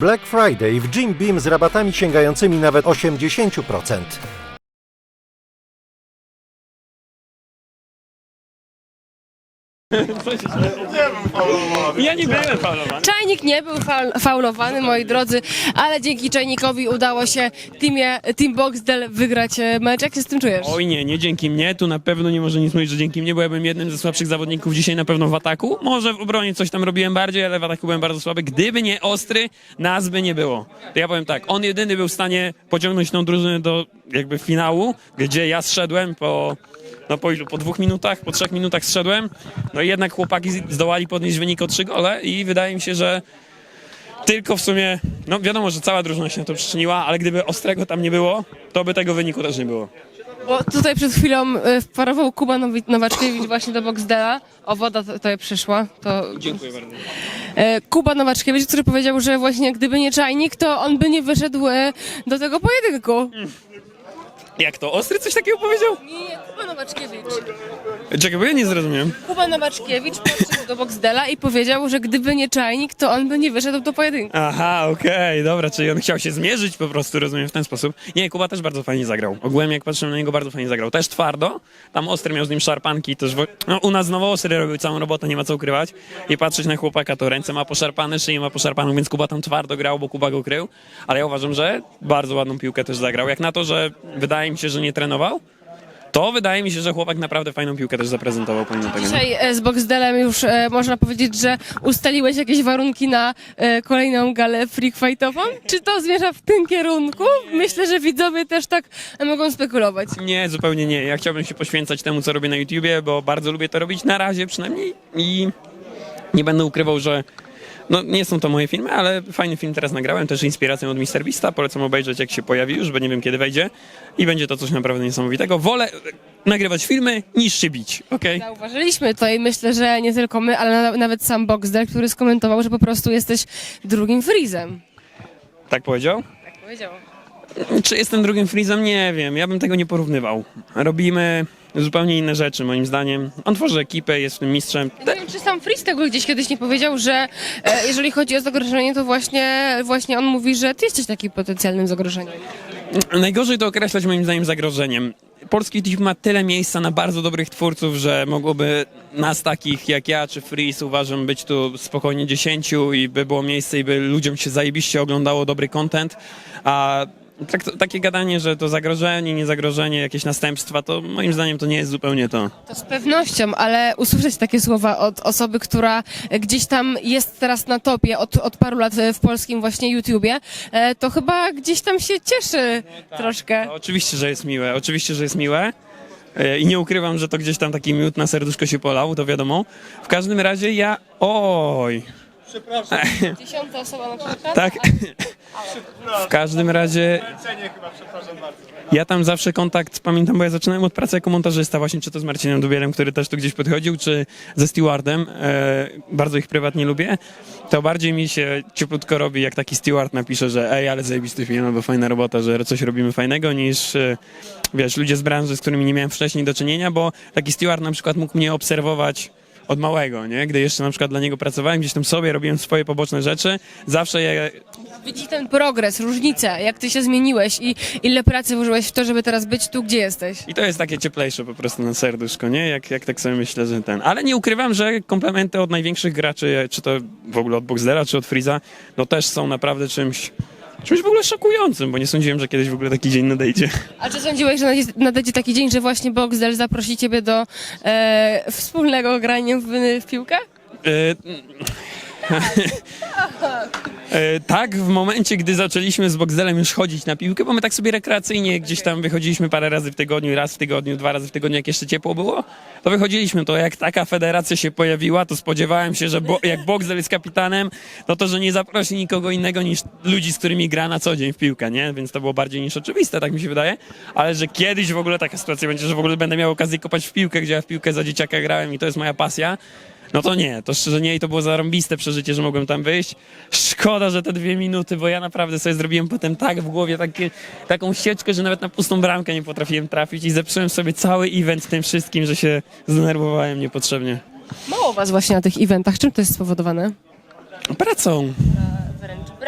Black Friday w Jim Beam z rabatami sięgającymi nawet 80%. Ja nie byłem faulowany. Czajnik nie był faul, faulowany, moi drodzy, ale dzięki Czajnikowi udało się teamie, Team Boxdel wygrać e, mecz. Jak się z tym czujesz? Oj nie, nie dzięki mnie, tu na pewno nie może nic mówić, że dzięki mnie, bo ja byłem jednym ze słabszych zawodników dzisiaj na pewno w ataku. Może w obronie coś tam robiłem bardziej, ale w ataku byłem bardzo słaby. Gdyby nie Ostry, nas by nie było. To ja powiem tak, on jedyny był w stanie pociągnąć tą drużynę do jakby finału, gdzie ja zszedłem po... No po ilu? Po dwóch minutach, po trzech minutach zszedłem. No i jednak chłopaki zdołali podnieść wynik o trzy gole i wydaje mi się, że tylko w sumie, no wiadomo, że cała drużyna się na to przyczyniła, ale gdyby Ostrego tam nie było, to by tego wyniku też nie było. Bo tutaj przed chwilą e, wparował Kuba Nowaczkiewicz właśnie do Boxdela. O, woda tutaj przyszła. To Dziękuję bardzo. e, Kuba Nowaczkiewicz, który powiedział, że właśnie gdyby nie Czajnik, to on by nie wyszedł e, do tego pojedynku. Jak to? Ostry coś takiego powiedział? Nie, nie, Kuba Nowaczkiewicz. Czekaj, bo ja nie zrozumiem. Kuba Nowaczkiewicz podszedł do Boxdela i powiedział, że gdyby nie Czajnik, to on by nie wyszedł do pojedynku. Aha, okej, dobra, czyli on chciał się zmierzyć po prostu, rozumiem, w ten sposób. Nie, Kuba też bardzo fajnie zagrał. Ogółem jak patrzyłem na niego, bardzo fajnie zagrał. Też twardo, tam Ostry miał z nim szarpanki, też wo- no, u nas znowu Ostry robił całą robotę, nie ma co ukrywać. I patrzeć na chłopaka, to ręce ma poszarpane, szyję ma poszarpaną, więc Kuba tam twardo grał, bo Kuba go krył. Ale ja uważam, że bardzo ładną piłkę też zagrał. Jak na to, że wydaje mi się, że nie trenował, to wydaje mi się, że chłopak naprawdę fajną piłkę też zaprezentował pomimo tego. nie? Dzisiaj e, z Boxdelem już e, można powiedzieć, że ustaliłeś jakieś warunki na e, kolejną galę freak fightową? Czy to zmierza w tym kierunku? Myślę, że widzowie też tak e, mogą spekulować. Nie, zupełnie nie. Ja chciałbym się poświęcać temu, co robię na YouTubie, bo bardzo lubię to robić na razie przynajmniej i nie będę ukrywał, że no, nie są to moje filmy, ale fajny film teraz nagrałem, też inspiracją od Mr. Beasta. Polecam obejrzeć, jak się pojawi już, bo nie wiem, kiedy wejdzie. I będzie to coś naprawdę niesamowitego. Wolę nagrywać filmy, niż się bić, okej? Zauważyliśmy to i myślę, że nie tylko my, ale na, nawet sam Boxdel, który skomentował, że po prostu jesteś drugim Freezem. Tak powiedział? Tak powiedział. Czy jestem drugim Freezem? Nie wiem. Ja bym tego nie porównywał. Robimy zupełnie inne rzeczy, moim zdaniem. On tworzy ekipę, jest w tym mistrzem. Nie wiem, czy sam Freeze tego gdzieś kiedyś nie powiedział, że e, jeżeli chodzi o zagrożenie, to właśnie, właśnie on mówi, że ty jesteś takim potencjalnym zagrożeniem. Najgorzej to określać moim zdaniem zagrożeniem. Polski team ma tyle miejsca na bardzo dobrych twórców, że mogłoby nas takich jak ja czy Freeze uważam być tu spokojnie 10 i by było miejsce i by ludziom się zajebiście oglądało dobry content, a tak, takie gadanie, że to zagrożenie, nie zagrożenie, jakieś następstwa, to moim zdaniem to nie jest zupełnie to. To z pewnością, ale usłyszeć takie słowa od osoby, która gdzieś tam jest teraz na topie od, od paru lat w polskim właśnie YouTubie, e, to chyba gdzieś tam się cieszy troszkę. No, oczywiście, że jest miłe, oczywiście, że jest miłe. E, I nie ukrywam, że to gdzieś tam taki miód na serduszko się polał, to wiadomo. W każdym razie ja... Oj... Dziesiąta osoba na przykład. Tak. W każdym razie. Ja tam zawsze kontakt pamiętam, bo ja zaczynałem od pracy jako montażysta, właśnie czy to z Marcinem Dubielem, który też tu gdzieś podchodził, czy ze Stewardem. E, bardzo ich prywatnie lubię. To bardziej mi się cieplutko robi, jak taki Steward napisze, że ej, ale zajebisty film, albo fajna robota, że coś robimy fajnego, niż e, wiesz, ludzie z branży, z którymi nie miałem wcześniej do czynienia, bo taki Steward na przykład mógł mnie obserwować od małego, nie? Gdy jeszcze na przykład dla niego pracowałem, gdzieś tam sobie robiłem swoje poboczne rzeczy, zawsze je Widzi ten progres, różnicę, jak ty się zmieniłeś i ile pracy włożyłeś w to, żeby teraz być tu, gdzie jesteś. I to jest takie cieplejsze po prostu na serduszko, nie? Jak, jak tak sobie myślę, że ten. Ale nie ukrywam, że komplementy od największych graczy, czy to w ogóle od Boxdela, czy od Freeza, no też są naprawdę czymś, czymś w ogóle szokującym, bo nie sądziłem, że kiedyś w ogóle taki dzień nadejdzie. A czy sądziłeś, że nadejdzie- taki dzień, że właśnie Boxdel zaprosi ciebie do e, wspólnego grania w, w piłkę? E, E, tak, w momencie, gdy zaczęliśmy z Boxdelem już chodzić na piłkę, bo my tak sobie rekreacyjnie gdzieś tam wychodziliśmy parę razy w tygodniu, raz w tygodniu, dwa razy w tygodniu, jak jeszcze ciepło było, to wychodziliśmy. To jak taka federacja się pojawiła, to spodziewałem się, że bo, jak Boxdel jest kapitanem, no to, że nie zaprosi nikogo innego niż ludzi, z którymi gra na co dzień w piłkę, nie? Więc to było bardziej niż oczywiste, tak mi się wydaje. Ale że kiedyś w ogóle taka sytuacja będzie, że w ogóle będę miał okazję kopać w piłkę, gdzie ja w piłkę za dzieciaka grałem i to jest moja pasja, no to nie, to szczerze nie i to było zarąbiste przeżycie, że mogłem tam wyjść. Szkoda, że te dwie minuty, bo ja naprawdę sobie zrobiłem potem tak w głowie takie, taką sieczkę, że nawet na pustą bramkę nie potrafiłem trafić i zepsułem sobie cały event tym wszystkim, że się zdenerwowałem niepotrzebnie. Mało was właśnie na tych eventach. Czym to jest spowodowane? Pracą.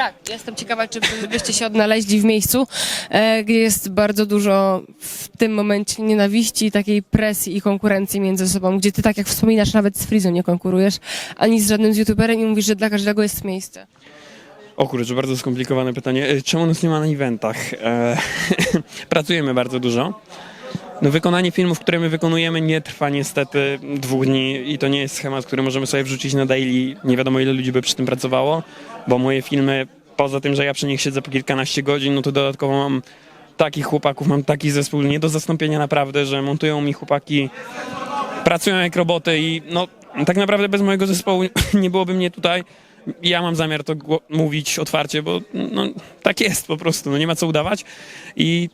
Dobra, jestem ciekawa, czy byście się odnaleźli w miejscu, e, gdzie jest bardzo dużo w tym momencie nienawiści, takiej presji i konkurencji między sobą, gdzie ty, tak jak wspominasz, nawet z Frizą nie konkurujesz, ani z żadnym z youtuberem i mówisz, że dla każdego jest miejsce. O kurczę, bardzo skomplikowane pytanie. E, Czemu nas nie ma na eventach? E, pracujemy bardzo dużo. No, wykonanie filmów, które my wykonujemy, nie trwa niestety dwóch dni i to nie jest schemat, który możemy sobie wrzucić na daily. Nie wiadomo, ile ludzi by przy tym pracowało, bo moje filmy, poza tym, że ja przy nich siedzę po kilkanaście godzin, no to dodatkowo mam takich chłopaków, mam taki zespół nie do zastąpienia naprawdę, że montują mi chłopaki, pracują jak roboty i no tak naprawdę bez mojego zespołu nie byłoby mnie tutaj. Ja mam zamiar to mówić otwarcie, bo no, tak jest po prostu, no nie ma co udawać. I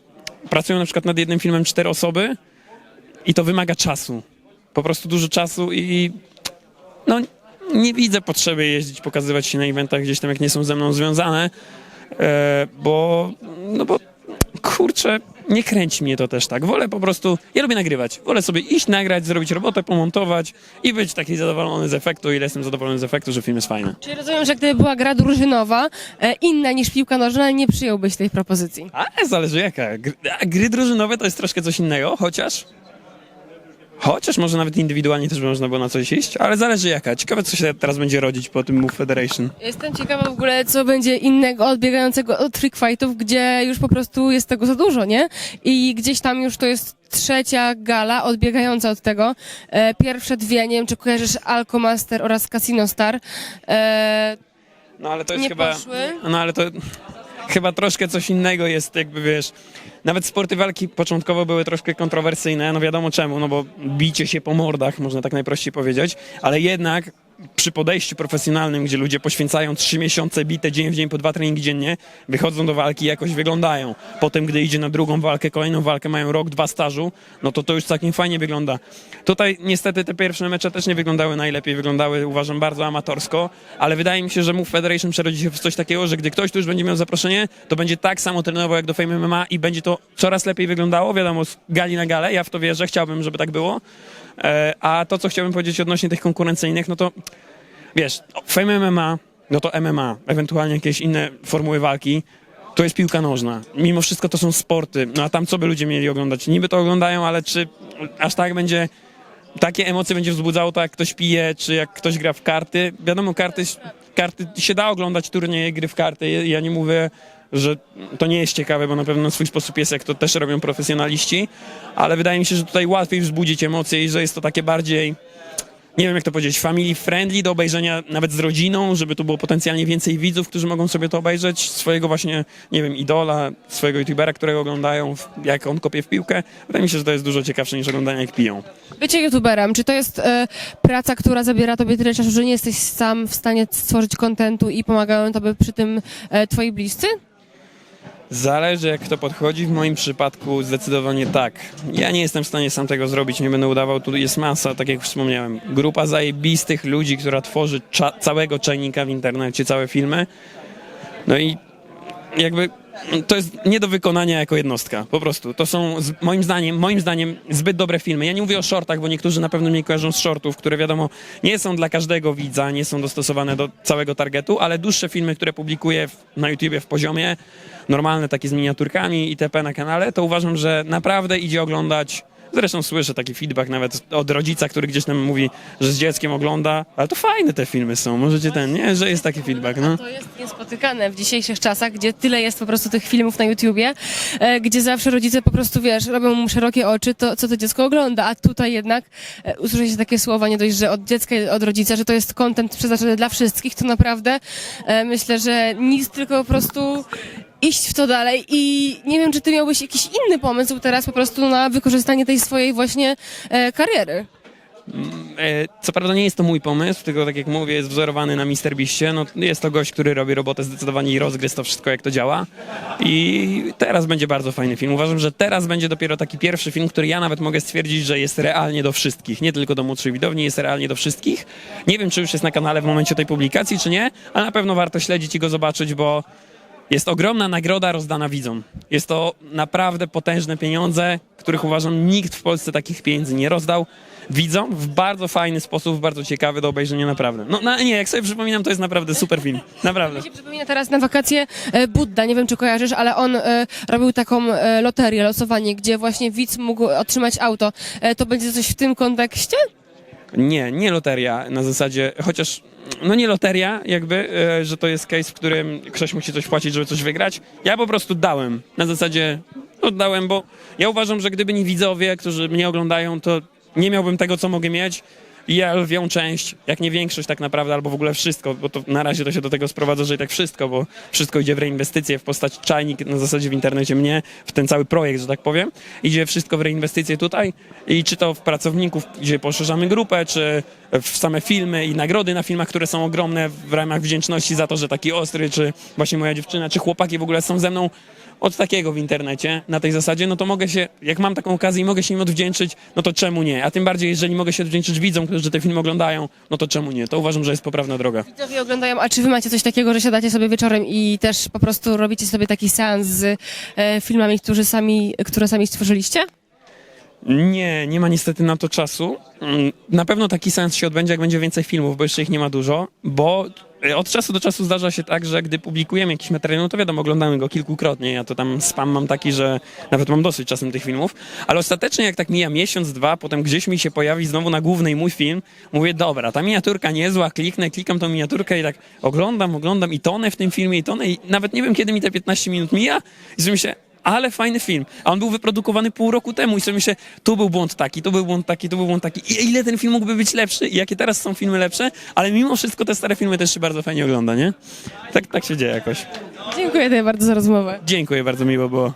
pracują na przykład nad jednym filmem cztery osoby i to wymaga czasu. Po prostu dużo czasu i no nie widzę potrzeby jeździć, pokazywać się na eventach gdzieś tam, jak nie są ze mną związane, e, bo no bo kurczę, nie kręci mnie to też tak. Wolę po prostu, ja lubię nagrywać. Wolę sobie iść, nagrać, zrobić robotę, pomontować i być taki zadowolony z efektu, ile jestem zadowolony z efektu, że film jest fajny. Czyli rozumiem, że gdyby była gra drużynowa, e, inna niż piłka nożna, nie przyjąłbyś tej propozycji. Ale zależy jaka. Gry, a gry drużynowe to jest troszkę coś innego, chociaż... Chociaż może nawet indywidualnie też by można było na coś iść, ale zależy jaka. Ciekawe, co się teraz będzie rodzić po tym Move Federation. Jestem ciekawa w ogóle, co będzie innego odbiegającego od freak fightów, gdzie już po prostu jest tego za dużo, nie? I gdzieś tam już to jest trzecia gala odbiegająca od tego. E, pierwsze dwie, nie wiem, czy kojarzysz Alcomaster oraz Casino Star. E, No ale to jest Nie chyba. poszły? No ale to chyba troszkę coś innego jest, jakby wiesz. Nawet sporty walki początkowo były troszkę kontrowersyjne, no wiadomo czemu, no bo bicie się po mordach, można tak najprościej powiedzieć, ale jednak przy podejściu profesjonalnym, gdzie ludzie poświęcają trzy miesiące bite dzień w dzień po dwa treningi dziennie, wychodzą do walki i jakoś wyglądają. Potem, gdy idzie na drugą walkę, kolejną walkę, mają rok, dwa stażu, no to to już całkiem fajnie wygląda. Tutaj niestety te pierwsze mecze też nie wyglądały najlepiej, wyglądały uważam bardzo amatorsko, ale wydaje mi się, że Move Federation przerodzi się w coś takiego, że gdy ktoś tu już będzie miał zaproszenie, to będzie tak samo trenował jak do Fame MMA i będzie to coraz lepiej wyglądało, wiadomo, z gali na galę, ja w to wierzę, chciałbym, żeby tak było. E, A to, co chciałbym powiedzieć odnośnie tych konkurencyjnych, no to wiesz, Fame MMA, no to MMA, ewentualnie jakieś inne formuły walki, to jest piłka nożna. Mimo wszystko to są sporty, no a tam co by ludzie mieli oglądać? Niby to oglądają, ale czy aż tak będzie, takie emocje będzie wzbudzało to, jak ktoś pije, czy jak ktoś gra w karty? Wiadomo, karty, karty się da oglądać turnieje, gry w karty, ja nie mówię, że to nie jest ciekawe, bo na pewno swój sposób jest, jak to też robią profesjonaliści, ale wydaje mi się, że tutaj łatwiej wzbudzić emocje i że jest to takie bardziej nie wiem jak to powiedzieć, family friendly do obejrzenia nawet z rodziną, żeby tu było potencjalnie więcej widzów, którzy mogą sobie to obejrzeć, swojego właśnie, nie wiem, idola, swojego youtubera, którego oglądają, jak on kopie w piłkę. Wydaje mi się, że to jest dużo ciekawsze niż oglądanie jak piją. bycie youtuberem, czy to jest e, praca, która zabiera tobie tyle czasu, że nie jesteś sam w stanie stworzyć kontentu i pomagają tobie przy tym e, twoi bliscy? Zależy jak kto podchodzi, w moim przypadku zdecydowanie tak. Ja nie jestem w stanie sam tego zrobić, nie będę udawał, tu jest masa, tak jak wspomniałem, grupa zajebistych ludzi, która tworzy cza- całego czajnika w internecie, całe filmy. No i jakby to jest nie do wykonania jako jednostka, po prostu. To są z, moim zdaniem, moim zdaniem zbyt dobre filmy. Ja nie mówię o shortach, bo niektórzy na pewno mnie kojarzą z shortów, które wiadomo nie są dla każdego widza, nie są dostosowane do całego targetu, ale dłuższe filmy, które publikuję w, na YouTubie w poziomie, normalne takie z miniaturkami itp. na kanale, to uważam, że naprawdę idzie oglądać Zresztą słyszę taki feedback nawet od rodzica, który gdzieś tam mówi, że z dzieckiem ogląda, ale to fajne te filmy są, możecie ten, nie, że jest taki feedback, no. To jest niespotykane w dzisiejszych czasach, gdzie tyle jest po prostu tych filmów na YouTubie, e, gdzie zawsze rodzice po prostu, wiesz, robią mu szerokie oczy, to co to dziecko ogląda, a tutaj jednak e, usłyszy się takie słowa, nie dość, że od dziecka od rodzica, że to jest content przeznaczony dla wszystkich, to naprawdę e, myślę, że nic, tylko po prostu iść w to dalej i nie wiem, czy ty miałbyś jakiś inny pomysł teraz po prostu na wykorzystanie tej swojej właśnie e, kariery. E, Co prawda nie jest to mój pomysł, tylko tak jak mówię, jest wzorowany na MrBeastie. No, jest to gość, który robi robotę zdecydowanie i rozgryz to wszystko, jak to działa. I teraz będzie bardzo fajny film. Uważam, że teraz będzie dopiero taki pierwszy film, który ja nawet mogę stwierdzić, że jest realnie do wszystkich. Nie tylko do młodszej widowni, jest realnie do wszystkich. Nie wiem, czy już jest na kanale w momencie tej publikacji, czy nie, ale na pewno warto śledzić i go zobaczyć, bo jest ogromna nagroda rozdana widzom. Jest to naprawdę potężne pieniądze, których uważam nikt w Polsce takich pieniędzy nie rozdał. widzą w bardzo fajny sposób, bardzo ciekawy do obejrzenia naprawdę. No, no nie, jak sobie przypominam, to jest naprawdę super film. Naprawdę. Mi się przypomina teraz na wakacje e, Budda, nie wiem czy kojarzysz, ale on e, robił taką e, loterię, losowanie, gdzie właśnie widz mógł otrzymać auto. E, to będzie coś w tym kontekście? Nie, nie loteria na zasadzie, chociaż no nie loteria jakby, e, że to jest case, w którym ktoś musi coś płacić, żeby coś wygrać. Ja po prostu dałem. Na zasadzie oddałem, bo ja uważam, że gdyby nie widzowie, którzy mnie oglądają, to nie miałbym tego, co mogę mieć. I lwią część, jak nie większość tak naprawdę, albo w ogóle wszystko, bo to na razie to się do tego sprowadza, że i tak wszystko, bo wszystko idzie w reinwestycje w postaci czajnik na zasadzie w internecie mnie, w ten cały projekt, że tak powiem. Idzie wszystko w reinwestycje tutaj i czy to w pracowników, gdzie poszerzamy grupę, czy w same filmy i nagrody na filmach, które są ogromne w ramach wdzięczności za to, że taki ostry, czy właśnie moja dziewczyna, czy chłopaki w ogóle są ze mną od takiego w internecie, na tej zasadzie, no to mogę się, jak mam taką okazję i mogę się im odwdzięczyć, no to czemu nie? A tym bardziej, jeżeli mogę się odwdzięczyć widzom, którzy te filmy oglądają, no to czemu nie? To uważam, że jest poprawna droga. Widzowie oglądają, a czy wy macie coś takiego, że siadacie sobie wieczorem i też po prostu robicie sobie taki seans z e, filmami, którzy sami, które sami stworzyliście? Nie, nie ma niestety na to czasu. Mm, Na pewno taki sens się odbędzie, jak będzie więcej filmów, bo jeszcze ich nie ma dużo, bo e, od czasu do czasu zdarza się tak, że gdy publikujemy jakiś materiał, no to wiadomo, oglądamy go kilkukrotnie. Ja to tam spam mam taki, że nawet mam dosyć czasem tych filmów, ale ostatecznie jak tak mija miesiąc, dwa, potem gdzieś mi się pojawi znowu na głównej mój film, mówię, dobra, ta miniaturka niezła, kliknę, klikam tą miniaturkę i tak oglądam, oglądam i tonę w tym filmie, i tonę i nawet nie wiem, kiedy mi te 15 minut mija i sobie myślę, ale fajny film. A on był wyprodukowany pół roku temu i sobie myślę, tu był błąd taki, tu był błąd taki, tu był błąd taki. I ile ten film mógłby być lepszy i jakie teraz są filmy lepsze, ale mimo wszystko te stare filmy też się bardzo fajnie ogląda, nie? Tak, tak się dzieje jakoś. Dziękuję Tobie bardzo za rozmowę. Dziękuję, bardzo miło było.